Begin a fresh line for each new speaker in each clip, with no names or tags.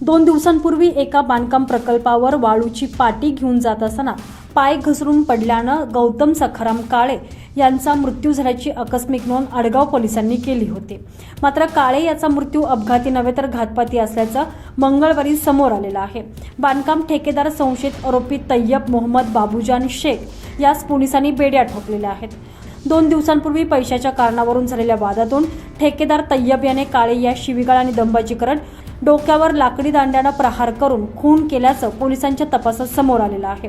दोन दिवसांपूर्वी एका बांधकाम प्रकल्पावर वाळूची पाटी घेऊन जात असताना पाय घसरून पडल्यानं गौतम सखाराम काळे यांचा मृत्यू झाल्याची आकस्मिक नोंद आडगाव पोलिसांनी केली होती. मात्र काळे याचा मृत्यू अपघाती नव्हे तर घातपाती असल्याचं मंगळवारी समोर आलेलं आहे. बांधकाम ठेकेदार संशयित आरोपी तय्यब मोहम्मद बाबूजान शेख यास पोलिसांनी बेड्या ठोकलेल्या आहेत. दोन दिवसांपूर्वी पैशाच्या कारणावरून झालेल्या वादातून ठेकेदार तय्यब याने काळे या शिवीगाळ आणि दंबाची करत डोक्यावर लाकडी दांड्यानं प्रहार करून खून केल्याचं पोलिसांच्या तपासात समोर आलेलं आहे.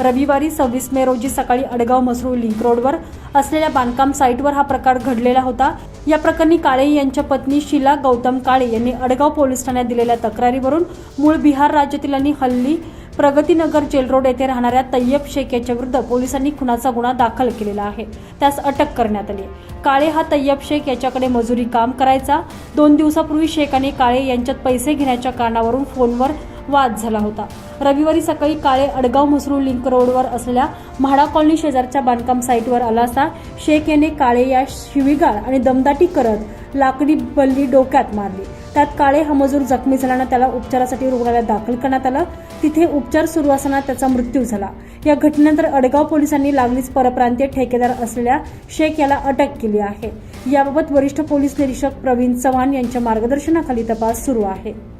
रविवारी सव्वीस मे रोजी सकाळी अडगाव मसरूळ लिंक रोडवर असलेल्या बांधकाम साईटवर हा प्रकार घडलेला होता. या प्रकरणी काळे यांच्या पत्नी शिला गौतम काळे यांनी अडगाव पोलीस ठाण्यात दिलेल्या तक्रारीवरून मूळ बिहार राज्यातील आणि हल्ली प्रगतीनगर जेल रोड येथे राहणाऱ्या तय्यब शेख याच्या विरुद्ध पोलिसांनी खुनाचा गुन्हा दाखल केलेला आहे. त्यास अटक करण्यात आली. काळे हा तय्यब शेख याच्याकडे मजुरी काम करायचा. दोन दिवसापूर्वी शेख आणि काळे यांच्यात पैसे घेण्याच्या कारणावरून फोनवर वाद झाला होता. रविवारी सकाळी काळे अडगाव म्हसरूळ लिंक रोडवर असलेल्या म्हाडा कॉलनी शेजारच्या बांधकाम साईटवर आला असता शेख याने काळे या शिवीगाळ आणि दमदाटी करत लाकडी बल्ली डोक्यात मारली. त्यात काळे हा मजूर जखमी झाल्यानं त्याला उपचारासाठी रुग्णालयात दाखल करण्यात आलं. तिथे उपचार सुरू असताना त्याचा मृत्यू झाला. या घटनेनंतर अडगाव पोलिसांनी लागलीच परप्रांतीय ठेकेदार असलेल्या शेख याला अटक केली आहे. याबाबत वरिष्ठ पोलीस निरीक्षक प्रवीण चव्हाण यांच्या मार्गदर्शनाखाली तपास सुरू आहे.